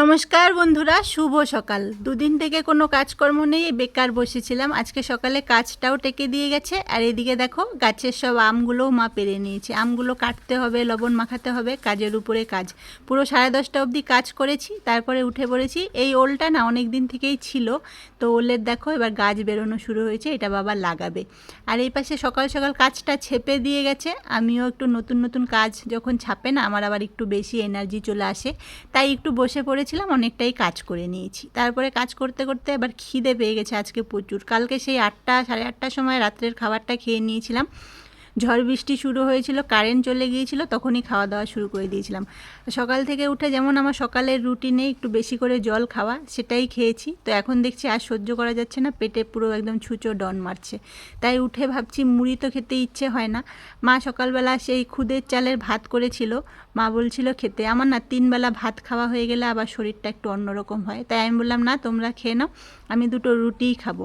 নমস্কার বন্ধুরা, শুভ সকাল। দুদিন থেকে কোনো কাজকর্ম নেই, বেকার বসেছিলাম। আজকে সকালে কাজটাও টেকে দিয়ে গেছে। আর এদিকে দেখো, গাছের সব আমগুলোও মা পেরে নিয়েছে। আমগুলো কাটতে হবে, লবণ মাখাতে হবে, কাজের উপরে কাজ। পুরো সাড়ে দশটা অবধি কাজ করেছি, তারপরে উঠে পড়েছি। এই ওলটা না অনেক দিন থেকেই ছিল। তো ওলের দেখো, এবার গাছ বেরোনো শুরু হয়েছে, এটা বাবা লাগাবে। আর এই পাশে সকাল সকাল কাজটা ছেপে দিয়ে গেছে। আমিও একটু নতুন নতুন কাজ যখন ছাপে না, আমার আবার একটু বেশি এনার্জি চলে আসে। তাই একটু বসে পড়েছিলাম অনেকটাই কাজ করে নিয়েছি। তারপরে কাজ করতে করতে এবার খিদে পেয়ে গেছে আজকে প্রচুর। কালকে সেই আটটা, সাড়ে আটটার সময় রাত্রের খাবারটা খেয়ে নিয়েছিলাম। ঝড় বৃষ্টি শুরু হয়েছিল কারেন্ট চলে গিয়েছিল, তখনই খাওয়া দাওয়া শুরু করে দিয়েছিলাম। সকাল থেকে উঠে যেমন আমার সকালের রুটিনে একটু বেশি করে জল খাওয়া, সেটাই খেয়েছি। তো এখন দেখছি আর সহ্য করা যাচ্ছে না, পেটে পুরো একদম ছুঁচো ডন মারছে। তাই উঠে ভাবছি মুড়ি তো খেতে ইচ্ছে হয় না। মা সকালবেলা সেই খুদের চালের ভাত করেছিল। মা বলছিল খেতে। আমার না তিনবেলা ভাত খাওয়া হয়ে গেলে আবার শরীরটা একটু অন্যরকম হয়। তাই আমি বললাম, না, তোমরা খেয়ে নাও, আমি দুটো রুটিই খাব।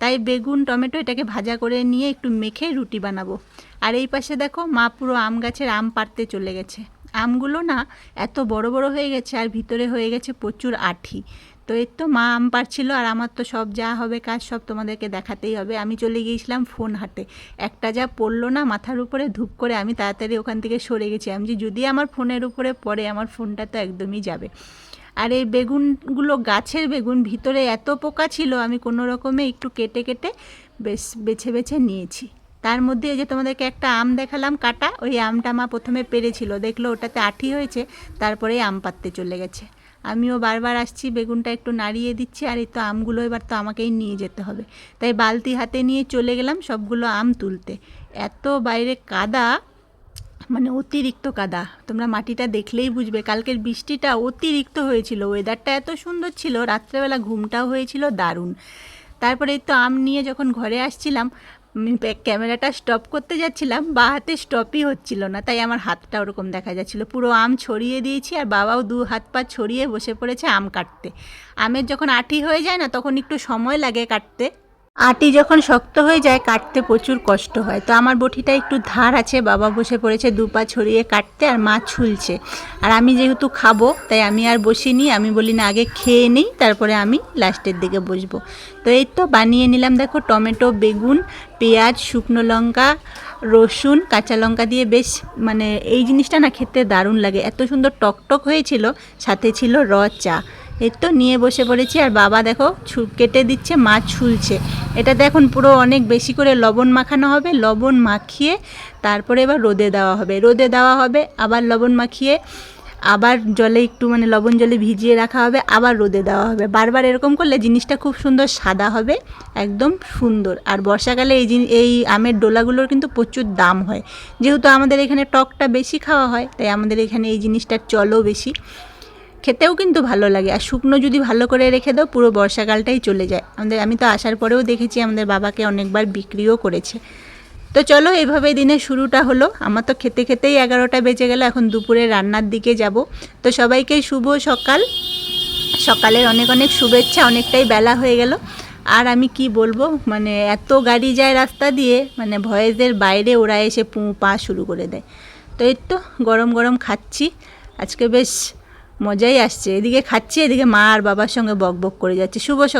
তাই বেগুন, টমেটো এটাকে ভাজা করে নিয়ে একটু মেখে রুটি বানাবো। আর এই পাশে দেখো, মা পুরো আম গাছের আম পাড়তে চলে গেছে। আমগুলো না এত বড় বড় হয়ে গেছে আর ভিতরে হয়ে গেছে প্রচুর আঠি। তো এর তো মা আম পাড়ছিল আর আমার তো সব যা হবে কাজ সব তোমাদেরকে দেখাতেই হবে। আমি চলে গিয়েছিলাম ফোন হাটে একটা যা পড়ল না মাথার উপরে ধূপ করে আমি তাড়াতাড়ি ওখান থেকে সরে গেছি। আমি যদি আমার ফোনের উপরে পড়ে, আমার ফোনটা তো একদমই যাবে। আর এই বেগুনগুলো গাছের বেগুন, ভিতরে এত পোকা ছিল, আমি কোনো রকমে একটু কেটে কেটে বেশ বেছে বেছে নিয়েছি। তার মধ্যে এই যে তোমাদেরকে একটা আম দেখালাম, কাটা, ওই আমটা মা প্রথমে পেরেছিল। দেখল ওটাতে আঠি হয়েছে, তারপরে আম পাততে চলে গেছে। আমিও বারবার আসছি, বেগুনটা একটু নাড়িয়ে দিচ্ছি, আর এই তো আমগুলো এবার তো আমাকেই নিয়ে যেতে হবে। তাই বালতি হাতে নিয়ে চলে গেলাম সবগুলো আম তুলতে। এত বাইরে কাদা মানে অতিরিক্ত কাদা। তোমরা মাটিটা দেখলেই বুঝবে। কালকের বৃষ্টিটা অতিরিক্ত হয়েছিল। ওয়েদারটা এত সুন্দর ছিল, রাত্রেবেলা ঘুমটাও হয়েছিল দারুণ। তারপরে তো আম নিয়ে যখন ঘরে আসছিলাম ক্যামেরাটা স্টপ করতে যাচ্ছিলাম, বা হাতে স্টপই হচ্ছিল না। তাই আমার হাতটা ওরকম দেখা যাচ্ছিল। পুরো আম ছড়িয়ে দিয়েছি আর বাবাও দু হাত পা ছড়িয়ে বসে পড়েছে আম কাটতে। আমের যখন আঠি হয়ে যায় না, তখন একটু সময় লাগে কাটতে। আটি যখন শক্ত হয়ে যায়, কাটতে প্রচুর কষ্ট হয়। তো আমার বটিটা একটু ধার আছে, বাবা বসে পড়েছে, দু পা ছড়িয়ে কাটতে আর মা ছুলছে। আর আমি যেহেতু খাব, তাই আমি আর বসিনি, আমি বলি না, আগে খেয়ে নিই, তারপরে আমি লাস্টের দিকে বসবো। তো এই তো বানিয়ে নিলাম, দেখো, টমেটো, বেগুন, পেঁয়াজ, শুকনো লঙ্কা, রসুন, কাঁচা লঙ্কা দিয়ে বেশ মানে এই জিনিসটা না খেতে দারুণ লাগে। এত সুন্দর টকটক হয়েছিল, সাথে ছিল র চা। এই তো নিয়ে বসে পড়েছি, আর বাবা দেখো কেটে দিচ্ছে মাছ ছুলছে। এটাতে এখন পুরো অনেক বেশি করে লবণ মাখানো হবে, লবণ মাখিয়ে তারপরে এবার রোদে দেওয়া হবে। রোদে দেওয়া হবে, আবার লবণ মাখিয়ে, আবার জলে একটু মানে লবণ জলে ভিজিয়ে রাখা হবে, আবার রোদে দেওয়া হবে। বারবার এরকম করলে জিনিসটা খুব সুন্দর সাদা হবে, একদম সুন্দর। আর বর্ষাকালে এই জিনি, এই আমের ডোলাগুলোর কিন্তু প্রচুর দাম হয়। যেহেতু আমাদের এখানে টকটা বেশি খাওয়া হয়, তাই আমাদের এখানে এই জিনিসটার চলও বেশি। খেতেও কিন্তু ভালো লাগে। আর শুকনো যদি ভালো করে রেখে দাও, পুরো বর্ষাকালটাই চলে যায়। আমাদের, আমি তো আসার পরেও দেখেছি আমাদের বাবাকে অনেকবার বিক্রিও করেছে। তো চলো এভাবে দিনের শুরুটা হলো। আমার তো খেতে খেতেই এগারোটা বেজে গেল, এখন দুপুরে রান্নার দিকে যাব। তো সবাইকে শুভ সকাল। সকালের অনেক অনেক শুভেচ্ছা, অনেকটাই বেলা হয়ে গেল। আর আমি কি বলব মানে এত গাড়ি যায় রাস্তা দিয়ে মানে ভয়েসের বাইরে ওরা এসে পু পা শুরু করে দেয়। তো এই তো, গরম গরম খাচ্ছি। আজকে বেশ মজাই আসছে। এদিকে খাচ্ছে, এদিকে মা আর বাবার সঙ্গে বক বক করে যাচ্ছে। শুভ সকাল।